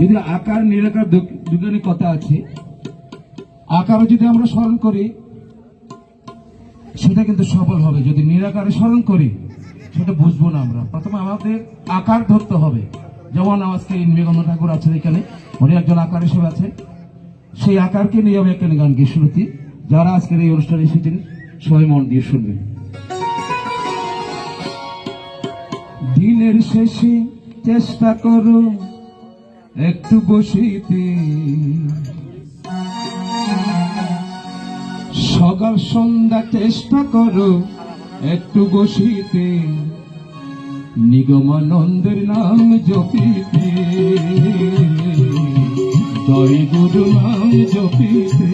যদি আকার নিরাকার দু- দুজনই কথা আছে, আকারও যদি আমরা স্মরণ করি, সেটা কিন্তু সফল হবে। যদি নিরাকারে স্মরণ করি, সেটা বুঝব না আমরা। প্রথমে আমাদের আকার ধরতে হবে। যেমন আজকে ইন্দ্রিগন্ধ ঠাকুর আছেন এখানে, উনি একজন আকার হিসেবে আছেন। সেই আকারকে নিয়ে আমি একটা গান গিয়ে শুরুতি। যারা আজকের এই অনুষ্ঠানে এসেছেন, সবাই মন দিয়ে শুনবেন। দিনের শেষে চেষ্টা করো একটু বসিতে। সকাল সন্ধ্যা চেষ্টা করো একটু বসিতে। নিগমানন্দের নাম জপিতে। জয় গুরু নাম জপিতে।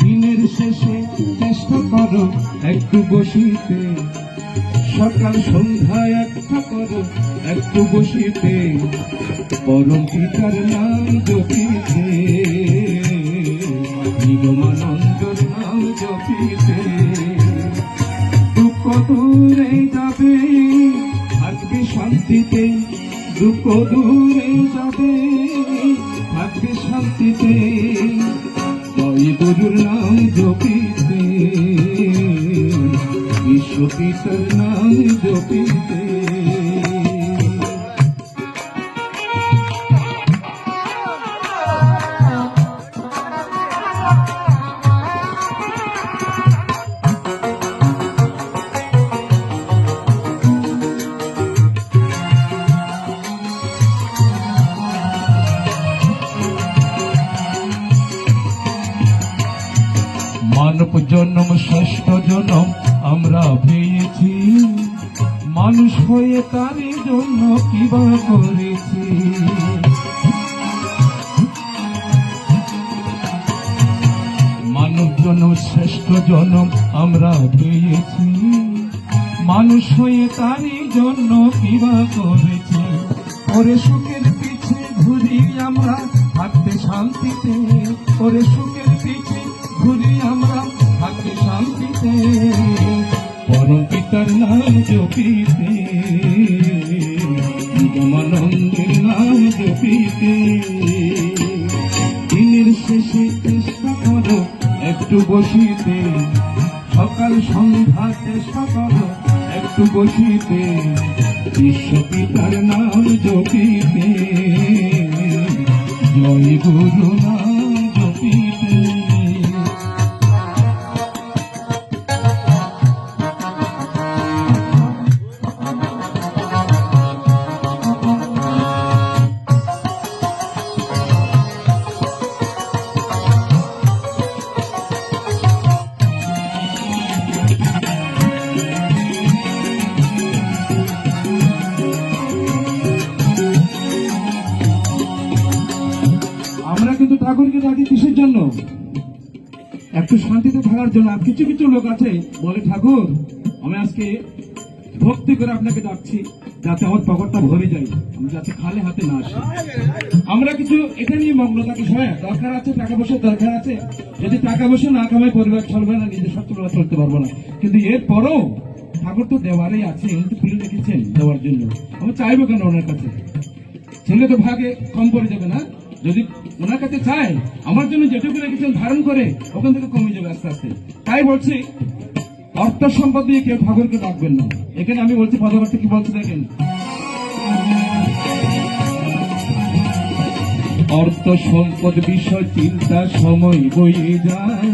দিনের শেষে চেষ্টা করো একটু বসিতে। সকাল সন্ধ্যায় একটা করো, একটু বসিতে। পরম পিতার নাম জপিতে। নিগমানন্দর নাম জপিতে। দুঃখ দূরে যাবে, থাকবে শান্তিতে। দুঃখ দূরে যাবে, থাকবে শান্তিতে। জয় গুরুর নাম জপিতে বিশ্বপিতার নাম জপিতে। মানব জন্ম ষষ্ঠ জন্ম আমরা পেয়েছি। মানুষ হয়ে তারই জন্য কিবা করেছি। মানব জন্ম শ্রেষ্ঠ জনম আমরা পেয়েছি। মানুষ হয়ে তারই জন্য কিবা করেছি। ওরে সুখের পিছে ঘুরি আমরা, থাকতে শান্তিতে। ওরে সুখের পিছে ঘুরি আমরা থাকতে শান্তিতে পরম পিতার নাম জপিতে নিগমানন্দের নাম জপিতে। দিনের শেষে চেষ্টা করো একটু বসিতে, সকাল সন্ধ্যা চেষ্টা করো একটু বসিতে, বিশ্বপিতার নাম জপিতে। জয় গুরু জন্য? একটু শান্তিতে থাকার জন্য আর কিছু কিছু লোক আছে। বলে, ঠাকুর, আমি আজকে ভক্তি করে আপনাকে ডাকছি, যাতে আমার পকেটটা ভরে যায়। আমি যাতে খালে হাতে না আসি। আমরা কিছু এটা নিয়ে মগ্ন থাকি হ্যাঁ দরকার আছে, টাকা পয়সার দরকার আছে। যদি টাকা পয়সা না কামাই, পরিবার চলবে না, নিজের সচ্ছলতা চলতে পারব না। কিন্তু এরপরও ঠাকুর তো দেওয়ারই আছে, উনি তো খুলে রেখেছেন দেওয়ার জন্য। আমি চাইব কেন ওনার কাছে? ছেলে তো ভাগে কম পড়ে যাবে না। যদি ওনার কাছে চায় আমার জন্য যেটুকু রেখেছেন ধারণ করে ওখান থেকে কমে যাবে আস্তে আস্তে। তাই বলছি, অর্থ সম্পদ দিয়ে কেউ ঠাকুরকে ডাকবেন না। এখানে আমি বলছি পদবর্তী কি বলছি দেখেন। অর্থ সম্পদ বিষয় চিন্তা সময় বয়ে যায়।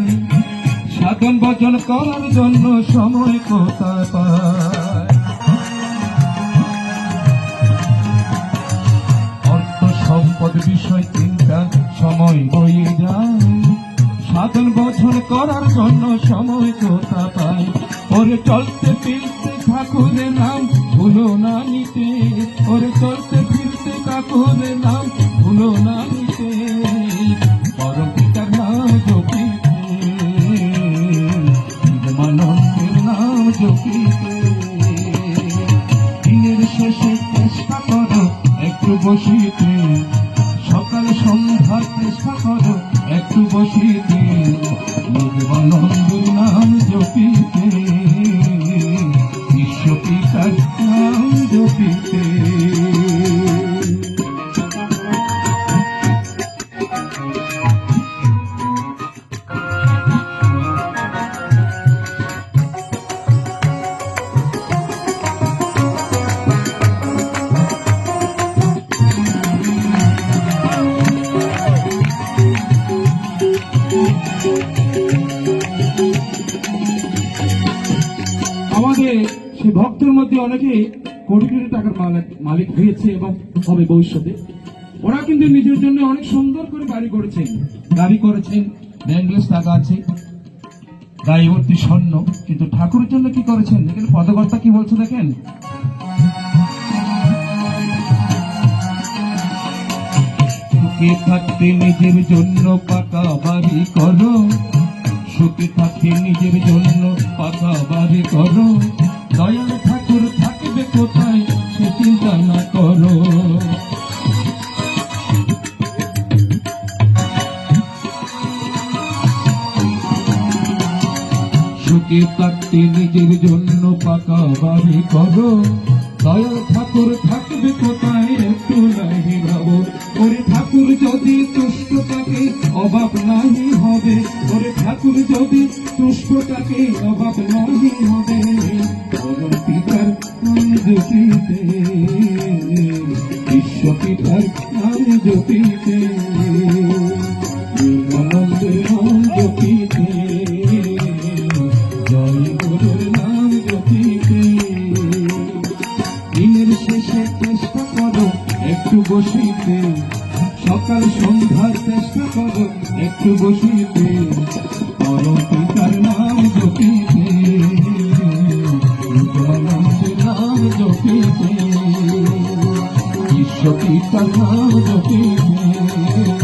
সাধন বচন করার জন্য সময় কোথায় পায়? অর্থ সম্পদ বিষয় চিন্তা সাধন বছর করার জন্য সময় কোথা পাই? ওরে চলতে ফিরতে ঠাকুরের নাম ভুলো না নিতে। ওরে চলতে ফিরতে ঠাকুরের নাম ভুলো না নিতে। একটু বসিতে। সকাল সন্ধ্যা চেষ্টা করো একটু বসিতে ভগবানন্দ নাম জপিতে বিশ্বপিতার নাম জপিতে। অনেকে কোটি কোটি টাকার মালিক হয়েছে এবং হবে ভবিষ্যতে। ওরা কিন্তু নিজের জন্য অনেক সুন্দর করে বাড়ি করেছেন। গাড়ি করেছেন ব্যাংকলেস টাকা আছে গায়ে ভর্তি স্বর্ণ, কিন্তু ঠাকুরের জন্য কি করেছেন? এখানে পদকর্তা কি বলছে দেখেন? থাকতে নিজের জন্য পাকা বাড়ি করো। সুখে থাকতে নিজের জন্য পাকা বাড়ি করো। দয়াল ঠাকুর থাকবে কোথায় সে চিন্তা না করো। সুখে থাকতে নিজের জন্য পাকা বাড়ি করো। দয়াল ঠাকুর থাকবে কোথায় একটু নাহি ভাবো ওরে ঠাকুর, যদি তুষ্ট থাকে অভাব নাহি হবে, ওরে ঠাকুর, যদি তুষ্ট থাকে অভাব নাহি হবে পিতার নাম জ্যোতিতে বিশ্ব পিতার নাম জ্যোতিতে সকাল সন্ধ্যার চেষ্টা করো, একটু বসিতে পিতার নাম জপিতে নাম জপিতে বিশ্ব পিতার নাম জপিতে